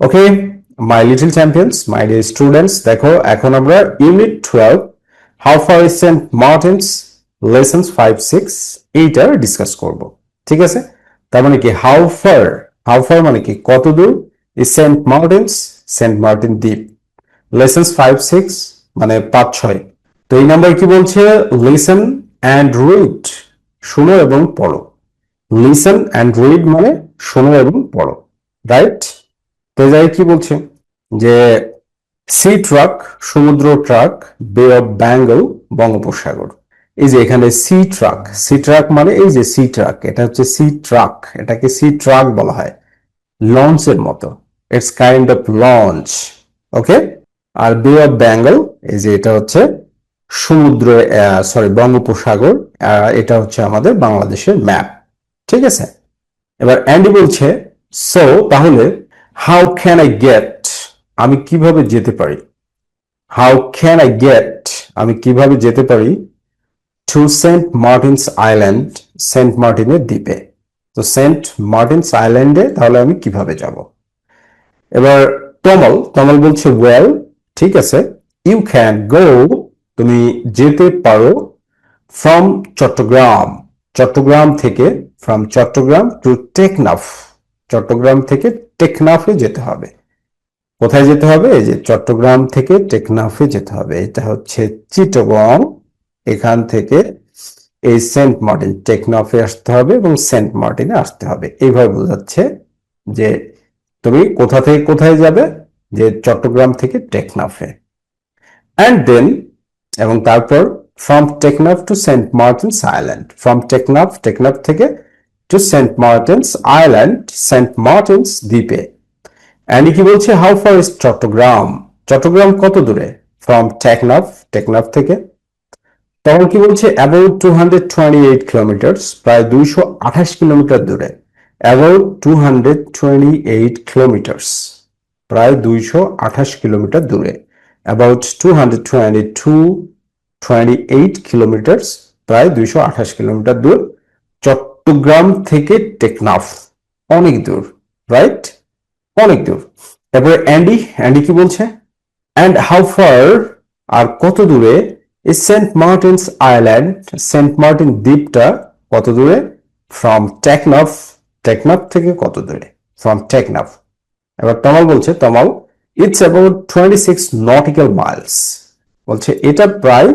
Okay my little champions my dear students দেখো, এখন আমরা unit twelve how far is Saint Martin's lessons five six এইটা discuss করব। ঠিক আছে? তার মানে কি হাউ ফার হাউ ফার মানে কি, কত দূর? Is saint Martin's saint Martin দ্বীপ। লেসন্স ফাইভ সিক্স মানে পাঁচ, ছয়। তো এই নাম্বার কি বলছে? লিসন অ্যান্ড রিড শুনো এবং পড়ো। লিসন অ্যান্ড রিড মানে শোনো এবং পড়ো। রাইট তো যাই কি বলছে? যে সি ট্রাক, সমুদ্র ট্রাক, বে অফ বেঙ্গল, বঙ্গোপসাগর। এই যে এখানে সি ট্রাক সি ট্রাক মানে এই যে সি ট্রাক, এটা হচ্ছে সি ট্রাক, এটাকে সি ট্রাক বলা হয়। লঞ্চের মতো, it's kind of launch, okay? R bay of Bengal, এই যে এটা হচ্ছে সমুদ্র সরি, বঙ্গোপসাগর এটা হচ্ছে আমাদের বাংলাদেশের ম্যাপ, ঠিক আছে? এবার অ্যান্ডি বলছে, সো তাহলে হাউ ক্যান আই গেট আমি কীভাবে যেতে পারি? হাউ ক্যান আই গেট আমি কীভাবে যেতে পারি? To Saint Martin's island Saint মার্টিনের দ্বীপে। তো সেন্ট মার্টিনস আইল্যান্ডে তাহলে আমি কীভাবে যাব? এবার তমল তমল বলছে ওয়েল ঠিক আছে। ইউ ক্যান গো তুমি যেতে পারো ফ্রম চট্টগ্রাম চট্টগ্রাম থেকে ফ্রম চট্টগ্রাম টু টেকনাফ চট্টগ্রাম থেকে টেকনাফে যেতে হবে। কোথায় যেতে হবে? যে চট্টগ্রাম থেকে টেকনাফে যেতে হবে। এটা হচ্ছে চিটগং। এখান থেকে এই সেন্ট মার্টিন, টেকনাফে আসতে হবে এবং সেন্ট মার্টিনে আসতে হবে। এইভাবে বোঝাচ্ছে যে তুমি কোথা থেকে কোথায় যাবে? যে চট্টগ্রাম থেকে টেকনাফে। অ্যান্ড দেন এবং তারপর from Teknaf to Saint Martin island from Teknaf Teknaf থেকে টু সেন্ট মার্টিনস আইল্যান্ড সেন্ট মার্টিনস দ্বীপে অ্যান্ড কি বলছে how far is Chittagong Chittagong কত দূরে? ফ্রম টেকনাফ টেকনাফ থেকে? তখন কি বলছে about two hundred twenty eight kilometres প্রায় দুইশো আঠাশ কিলোমিটার দূরে। About two hundred twenty eight kilometres প্রায় দুইশো আঠাশ কিলোমিটার দূরে। About two hundred twenty two twenty eight kilometres প্রায় দুইশো আঠাশ কিলোমিটার দূর। চট্টগ্রাম থেকে টেকনাফ। অনেক দূর রাইট অনেক দূর। তারপরে অ্যান্ডি অ্যান্ডি কি বলছে? অ্যান্ড হাউ ফার আর কত দূরে is Saint Martin's island Saint Martin দ্বীপটা কত দূরে? ফ্রম টেকনাফ টেকনাফ থেকে কত দূরে? ফ্রম টেকনাফ এবার তমাল বলছে Tamal it's about twenty six nautical miles বলছে, এটা প্রায়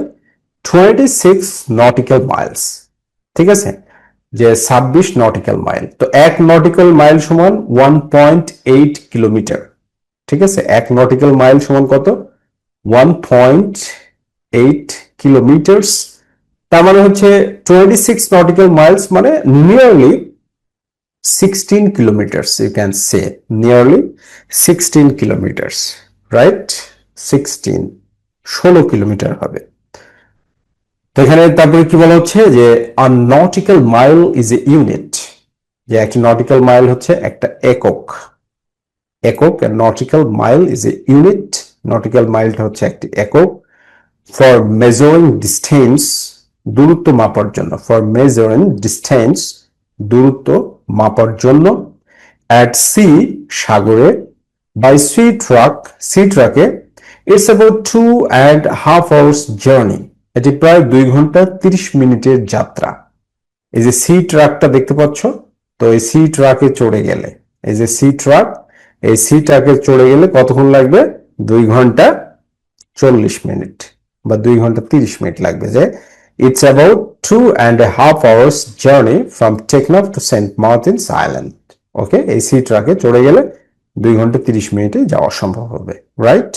টোয়েন্টি সিক্স নটিক্যাল মাইলস ঠিক আছে? যে ছাব্বিশ নটিক্যাল মাইল তো এক নটিক্যাল মাইল সমান ওয়ান পয়েন্ট এইট কিলোমিটার ঠিক আছে? এক নটিক্যাল মাইল সমান কত? ওয়ান পয়েন্ট এইট কিলোমিটার্স তার মানে হচ্ছে টোয়েন্টি সিক্স নটিক্যাল মাইলস মানে nearly sixteen kilometres you can say nearly sixteen kilometres right sixteen ষোলো কিলোমিটার হবে। এখানে তারপরে কি বলা হচ্ছে যে a nautical mile is a unit যে একটা নটিক্যাল মাইল হচ্ছে একটা একক। একক nautical mile is a unit nautical মাইলটা হচ্ছে একটি একক। ফর মেজারিং ডিস্টেন্স দূরত্ব মাপার জন্য। ফর মেজারিং ডিস্টেন্স দূরত্ব মাপার জন্য। অ্যাট সি সাগরে। বাই সি ট্রাক সি ট্রাকে it's about two and half hours journey এটি প্রায় দুই ঘণ্টা তিরিশ মিনিটের যাত্রা। এই যে সি ট্রাকটা দেখতে পাচ্ছ, তো এই সি ট্রাকে চড়ে গেলে, এই যে সি ট্রাক, এই সি ট্রাকে চড়ে গেলে কতক্ষণ লাগবে? দুই ঘণ্টা চল্লিশ মিনিট বা দুই ঘণ্টা তিরিশ মিনিট লাগবে যে it's about two and a half hours journey from Teknaf to Saint Martin's island okay এই সি ট্রাকে চড়ে গেলে দুই ঘণ্টা তিরিশ মিনিটে যাওয়া সম্ভব হবে রাইট